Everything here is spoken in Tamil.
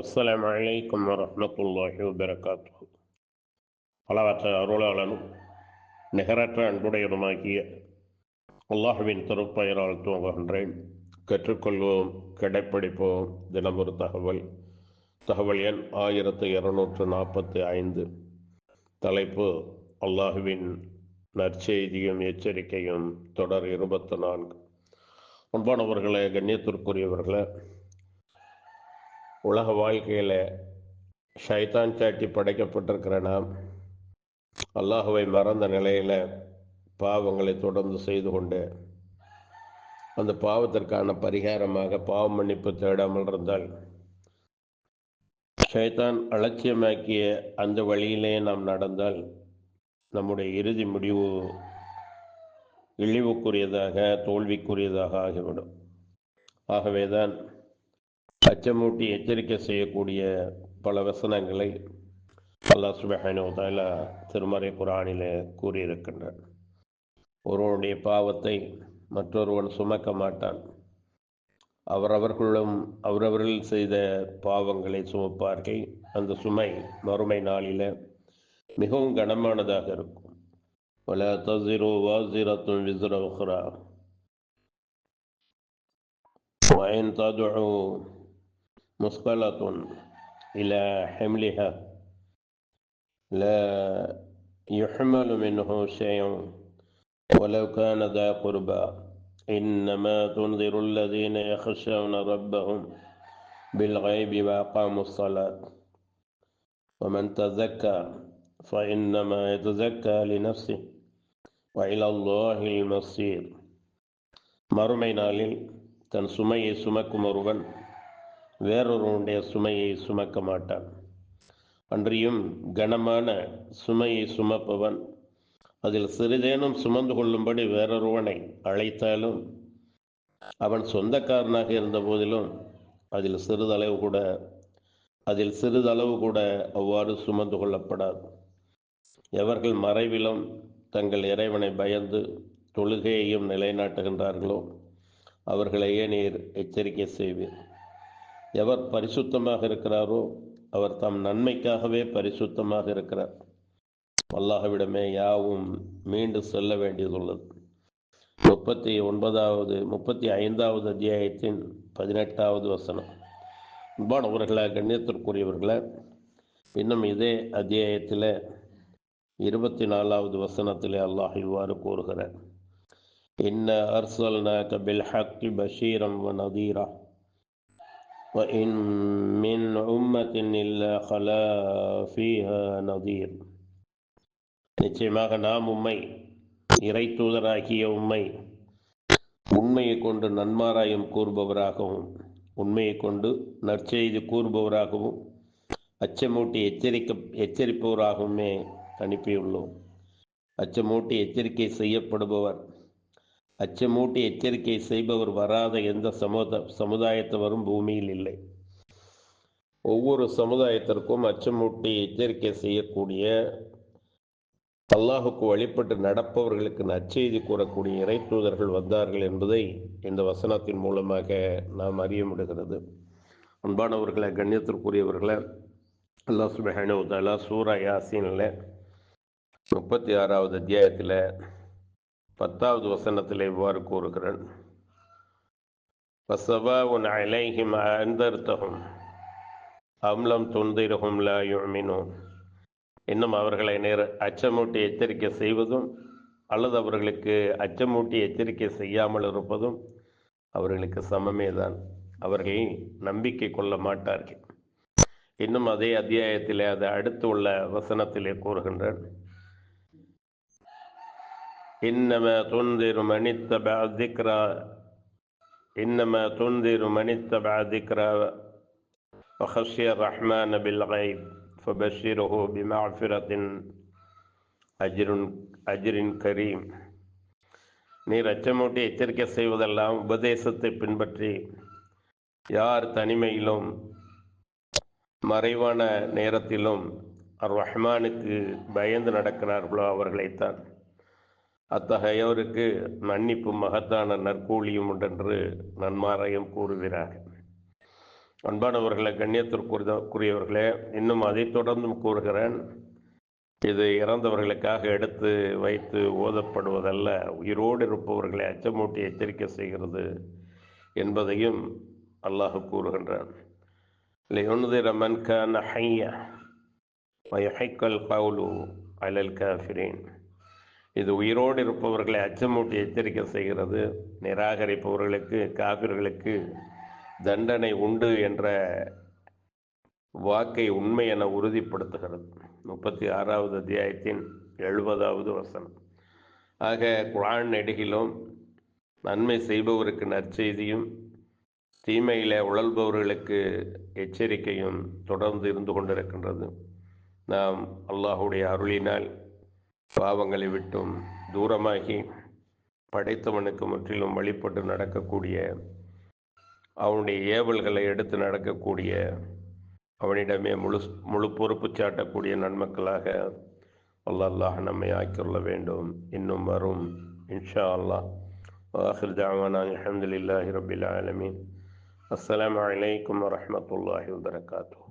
அஸ்லாம் வலைக்கம் வரமத்துல்லாஹி வபரகாத்துஹு. பலவற்ற அருளாளனும் நிகரற்ற அன்புடையதுமாகிய அல்லாஹுவின் திருப்பெயரால் துவங்குகின்றேன். கற்றுக்கொள்வோம் கடைப்பிடிப்போம். தினமொரு தகவல். தகவல் எண் ஆயிரத்து இருநூற்று நாற்பத்தி ஐந்து. தலைப்பு அல்லாஹுவின் நற்செய்தியும் எச்சரிக்கையும் தொடர் இருபத்தி நான்கு. அன்பானவர்களே கண்ணியத்திற்குரியவர்களே உலக வாழ்க்கையில் ஷைத்தான் சாட்டி படைக்கப்பட்டிருக்கிற நாம் அல்லாஹுவை மறந்த நிலையில் பாவங்களை தொடர்ந்து செய்து கொண்டு அந்த பாவத்திற்கான பரிகாரமாக பாவ மன்னிப்பு தேடாமல் இருந்தால் ஷைத்தான் அலட்சியமாக்கிய அந்த வழியிலே நாம் நடந்தால் நம்முடைய இறுதி முடிவு இழிவுக்குரியதாக தோல்விக்குரியதாக ஆகிவிடும். ஆகவேதான் அச்சமூட்டி எச்சரிக்கை செய்யக்கூடிய பல வசனங்களை அல்லாஹ் சுபஹானு தாலா திருமறை குரானிலே கூறியிருக்கின்றான் ஒருவனுடைய பாவத்தை மற்றொருவன் சுமக்க மாட்டான் அவரவர்களும் அவரவர்கள் செய்த பாவங்களை சுமப்பார்கள் அந்த சுமை மறுமை நாளில் மிகவும் கனமானதாக இருக்கும் ولا تزر وازرة وزر أخرى وإن تدعو مثقلة إلى حملها لا يحمل منه شيء ولو كان ذا قربى إنما تنذر الذين يخشون ربهم بالغيب وأقاموا الصلاة ومن تزكى فإنما يتزكى لنفسه وإلى الله المصير மறுமை நாளில் தன் சுமையை சுமக்கும் ஒருவன் வேறொருவனுடைய சுமையை சுமக்க மாட்டான். அன்றியும் கனமான சுமையை சுமப்பவன் அதில் சிறிதேனும் சுமந்து கொள்ளும்படி வேறொருவனை அழைத்தாலும் அவன் சொந்தக்காரனாக இருந்த போதிலும் அதில் சிறிதளவு கூட அதில் சிறிதளவு கூட அவ்வாறு சுமந்து கொள்ளப்படாது. எவர்கள் மறைவிலும் தங்கள் இறைவனை பயந்து தொழுகையையும் நிலைநாட்டுகின்றார்களோ அவர்களையே நீர் எச்சரிக்கை செய்வீர். எவர் பரிசுத்தமாக இருக்கிறாரோ அவர் தம் நன்மைக்காகவே பரிசுத்தமாக இருக்கிறார். அல்லாஹவிடமே யாவும் மீண்டு செல்ல வேண்டியதுள்ளது. முப்பத்தி ஒன்பதாவது முப்பத்தி ஐந்தாவது அத்தியாயத்தின் பதினெட்டாவது வசனம். அன்பானவர்களே கண்ணியத்திற்குரியவர்களே இன்னும் இதே அத்தியாயத்தில் இருபத்தி நாலாவது வசனத்திலே அல்லாஹ் இவ்வாறு கூறுகிறார். இன்ன அர்சல்னாக பில் ஹக்கி பஷீரம் வ நதீரா. وإن من أمة إلا خلا فيها نذير நிச்சயமாக நாம் உம்மை இறை தூதராகிய உம்மை உண்மையை கொண்டு நன்மாராயம் கூறுபவராகவும் உண்மையை கொண்டு நற்செய்தி கூறுபவராகவும் அச்சமூட்டி எச்சரிக்க எச்சரிப்பவராகவுமே அனுப்பியுள்ளோம் அச்சமூட்டி எச்சரிக்கை செய்யப்படுபவர் அச்சமூட்டி எச்சரிக்கை செய்பவர் வராத எந்த சமுத சமுதாயத்தவரும் பூமியில் இல்லை. ஒவ்வொரு சமுதாயத்திற்கும் அச்சமூட்டி எச்சரிக்கை செய்யக்கூடிய அல்லாஹுக்கு வழிபட்டு நடப்பவர்களுக்கு நற்செய்தி கூறக்கூடிய இறை தூதர்கள் வந்தார்கள் என்பதை இந்த வசனத்தின் மூலமாக நாம் அறிய முடிகிறது. அன்பானவர்களை கண்ணியத்திற்குரியவர்களை அல்லாஹ் சுபஹானு தாலா சூரா யாசினில் முப்பத்தி ஆறாவது அத்தியாயத்தில் பத்தாவது வசனத்தில் இவ்வாறு கூறுகிறான். வசவாவுன் அலைஹிம் அந்தர்த்தகும் அம்லம் துந்திரகும் லா யுமினோன் இன்னும் அவர்களை நேர் அச்சமூட்டி எச்சரிக்கை செய்வதும் அல்லது அவர்களுக்கு அச்சமூட்டி எச்சரிக்கை செய்யாமல் இருப்பதும் அவர்களுக்கு சமமே தான். அவர்கள் நம்பிக்கை கொள்ள மாட்டார்கள். இன்னும் அதே அத்தியாயத்தில் அதை அடுத்து உள்ள வசனத்திலே கூறுகின்றான். إنما تنذر من اتبع الذكرى إنما تنذر من اتبع ذكرى وخشي الرحمن بالغيب فبشره بمغفرة أجر أجر كريم நீர் அச்சமூட்டி எச்சரிக்கை செய்வதெல்லாம் உபதேசத்தை பின்பற்றி யார் தனிமையிலும் மறைவான நேரத்திலும் அர் ரஹ்மானுக்கு பயந்து நடக்கிறார்களோ அவர்களைத்தான் அத்தகையோருக்கு மன்னிப்பு மகத்தான நற்கூலியும் உண்டென்று நன்மாரையும் கூறுகிறார். அன்பானவர்களை கண்ணியத்திற்குரியவர்களே இன்னும் அதை தொடர்ந்தும் கூறுகிறேன். இது இறந்தவர்களுக்காக எடுத்து வைத்து ஓதப்படுவதல்ல. உயிரோடு இருப்பவர்களை அச்சமூட்டி எச்சரிக்கை செய்கிறது என்பதையும் அல்லாஹ் கூறுகின்றான். ரமன் கான் ஹைய கவுலு அலல் காஃபிரேன். இது உயிரோடு இருப்பவர்களை அச்சமூட்டி எச்சரிக்கை செய்கிறது நிராகரிப்பவர்களுக்கு காவிர்களுக்கு தண்டனை உண்டு என்ற வாக்கை உண்மை என உறுதிப்படுத்துகிறது. முப்பத்தி ஆறாவது அத்தியாயத்தின் எழுபதாவது வசனம். ஆக குழான் நெடுகிலும் நன்மை செய்பவருக்கு நற்செய்தியும் தீமையில உழல்பவர்களுக்கு எச்சரிக்கையும் தொடர்ந்து இருந்து கொண்டிருக்கின்றது. நாம் அல்லாஹுடைய அருளினால் பாவங்களை விட்டும் தூரமாகி படைத்தவனுக்கு முற்றிலும் வழிபட்டு நடக்கக்கூடிய அவனுடைய ஏவல்களை எடுத்து நடக்கக்கூடிய அவனிடமே முழு முழு பொறுப்பு சாட்டக்கூடிய நன்மக்களாக அல்லாஹ் நம்மை ஆக்கிக்கொள்ள வேண்டும். இன்னும் வரும். இன்ஷா அல்லாஹ். ஆஹிர் ஜாமான் அஹமதுல்லாஹி ரபில் ஆலமீன். அஸ்லாம் வலைக்கம் வரமத்துல்லாஹி வபரகாத்துஹ்.